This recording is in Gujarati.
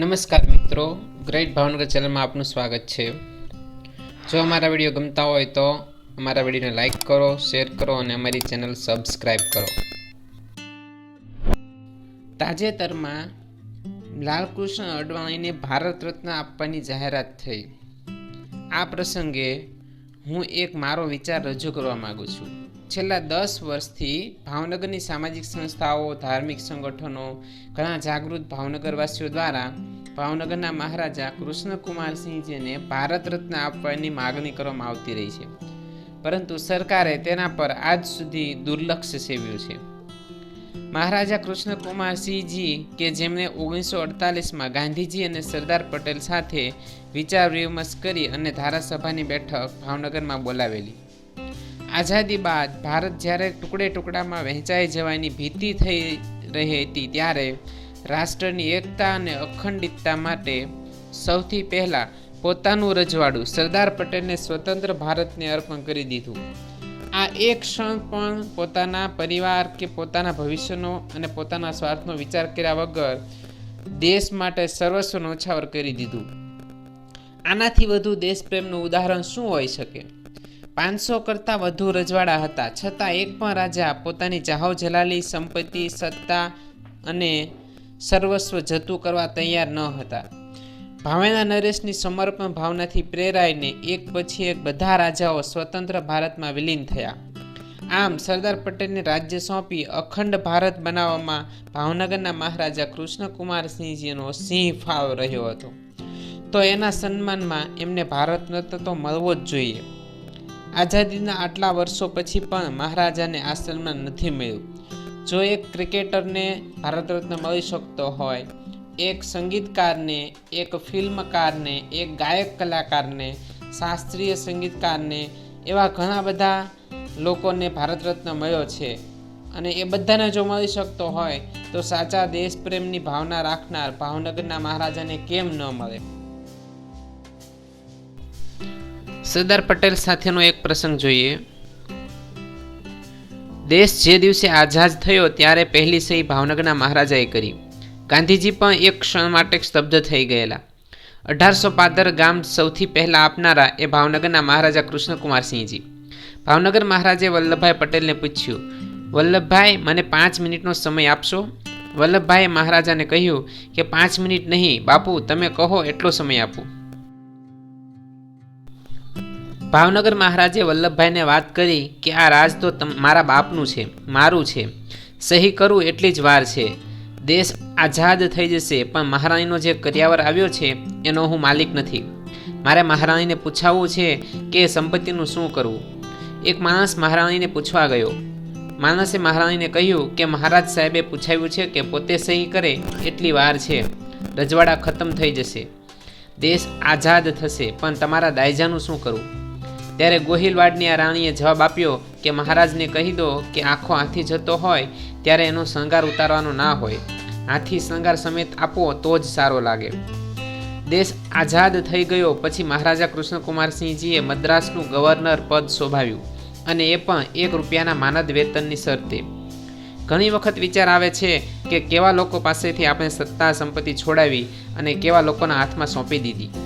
નમસ્કાર મિત્રો. ગ્રેટ ભાવનગર ચેનલમાં આપનું સ્વાગત છે. જો અમારા વીડિયો ગમતા હોય તો અમારા વિડીયોને લાઈક કરો શેર કરો અને અમારી ચેનલ સબસ્ક્રાઈબ કરો. તાજેતરમાં લાલકૃષ્ણ અડવાણીને ભારત રત્ન આપવાની જાહેરાત થઈ. આ પ્રસંગે હું એક મારો વિચાર રજૂ કરવા માગું છું. છેલ્લા દસ વર્ષથી ભાવનગરની સામાજિક સંસ્થાઓ, ધાર્મિક સંગઠનો, ઘણા જાગૃત ભાવનગરવાસીઓ દ્વારા ભાવનગરના મહારાજા કૃષ્ણકુમારસિંહજીને ભારત રત્ન આપવાની માગણી કરવામાં આવતી રહી છે. પરંતુ સરકારે તેના પર આજ સુધી દુર્લક્ષ સેવ્યું છે. મહારાજા કૃષ્ણકુમારસિંહજી કે જેમણે ઓગણીસો અડતાલીસમાં ગાંધીજી અને સરદાર પટેલ સાથે વિચાર વિમર્શ કરી અને ધારાસભાની બેઠક ભાવનગરમાં બોલાવેલી. આઝાદી બાદ ભારત જ્યારે ટુકડે ટુકડામાં વહેંચાઈ જવાની ભીતિ થઈ રહી હતી ત્યારે રાષ્ટ્રની એકતા અને અખંડિતતા માટે સૌથી પહેલાં પોતાનું રજવાડું સરદાર પટેલને સ્વતંત્ર ભારતને અર્પણ કરી દીધું. આ એક ક્ષણ પણ પોતાના પરિવાર કે પોતાના ભવિષ્યનો અને પોતાના સ્વાર્થનો વિચાર કર્યા વગર દેશ માટે સર્વસ્વ નોછાવર કરી દીધું. આનાથી વધુ દેશપ્રેમનું ઉદાહરણ શું હોઈ શકે? પાંચસો કરતાં વધુ રજવાડા હતા. છતાં એક પણ રાજા પોતાની જાહો જલાલી સંપત્તિ, સત્તા અને સર્વસ્વ જતું કરવા તૈયાર ન હતા. ભાવેના નરેશની સમર્પણ ભાવનાથી પ્રેરાઈને એક પછી એક બધા રાજાઓ સ્વતંત્ર ભારતમાં વિલીન થયા. આમ સરદાર પટેલને રાજ્ય સોંપી અખંડ ભારત બનાવવામાં ભાવનગરના મહારાજા કૃષ્ણકુમારસિંહજીનો સિંહ ફાવ રહ્યો હતો. તો એના સન્માનમાં એમને ભારત રત્ન તો મળવો જ જોઈએ. આઝાદીના આટલા વર્ષો પછી પણ મહારાજાને આ સન્માન નથી મળ્યું. જો એક ક્રિકેટરને ભારત રત્ન મળી શકતો હોય, એક સંગીતકારને, એક ફિલ્મકારને, એક ગાયક કલાકારને, શાસ્ત્રીય સંગીતકારને એવા ઘણા બધા લોકોને ભારત રત્ન મળ્યો છે. અને એ બધાને જો મળી શકતો હોય, તો સાચા દેશપ્રેમની ભાવના રાખનાર ભાવનગરના મહારાજાને કેમ ન મળે? સરદાર પટેલ સાથેનો એક પ્રસંગ જોઈએ. દેશ જે દિવસે આઝાદ થયો ત્યારે પહેલી સહી ભાવનગરના મહારાજાએ કરી. ગાંધીજી પણ એક ક્ષણ માટે સ્તબ્ધ થઈ ગયેલા. અઢારસો પાદર ગામ સૌથી પહેલાં આપનારા એ ભાવનગરના મહારાજા કૃષ્ણકુમારસિંહજી. ભાવનગર મહારાજે વલ્લભભાઈ પટેલને પૂછ્યું, વલ્લભભાઈ, મને પાંચ મિનિટનો સમય આપશો? વલ્લભભાઈએ મહારાજાને કહ્યું કે, પાંચ મિનિટ નહીં. બાપુ, તમે કહો એટલો સમય આપું. ભાવનગર મહારાજે વલ્લભભાઈને વાત કરી કે આ રાજ તો મારા બાપનું છે, મારું છે. સહી કરું એટલી જ વાર છે. દેશ આઝાદ થઈ જશે, પણ મહારાણીનો જે કર્યાવર આવ્યો છે, એનો હું માલિક નથી. મારે મહારાણીને પૂછાવવું છે કે સંપત્તિનું શું કરવું? એક માણસ મહારાણીને પૂછવા ગયો. માણસે મહારાણીને કહ્યું કે મહારાજ સાહેબે પૂછાવ્યું છે કે પોતે સહી કરે એટલી વાર છે. રજવાડા ખતમ થઈ જશે. દેશ આઝાદ થશે, પણ તમારા દાયજાનું શું કરવું ત્યારે ગોહિલવાડની આ રાણીએ જવાબ આપ્યો કે મહારાજને કહી દો કે આખો હાથી જતો હોય ત્યારે એનો શણગાર ઉતારવાનો ના હોય. હાથી શણગાર સમેત આપો તો જ સારો લાગે. દેશ આઝાદ થઈ ગયો પછી મહારાજા કૃષ્ણકુમારસિંહજીએ મદ્રાસનું ગવર્નર પદ શોભાવ્યું અને એ પણ એક રૂપિયાના માનદ વેતનની શરતે. ઘણી વખત વિચાર આવે છે કે કેવા લોકો પાસેથી આપણે સત્તા સંપત્તિ છોડાવી અને કેવા લોકોના હાથમાં સોંપી દીધી.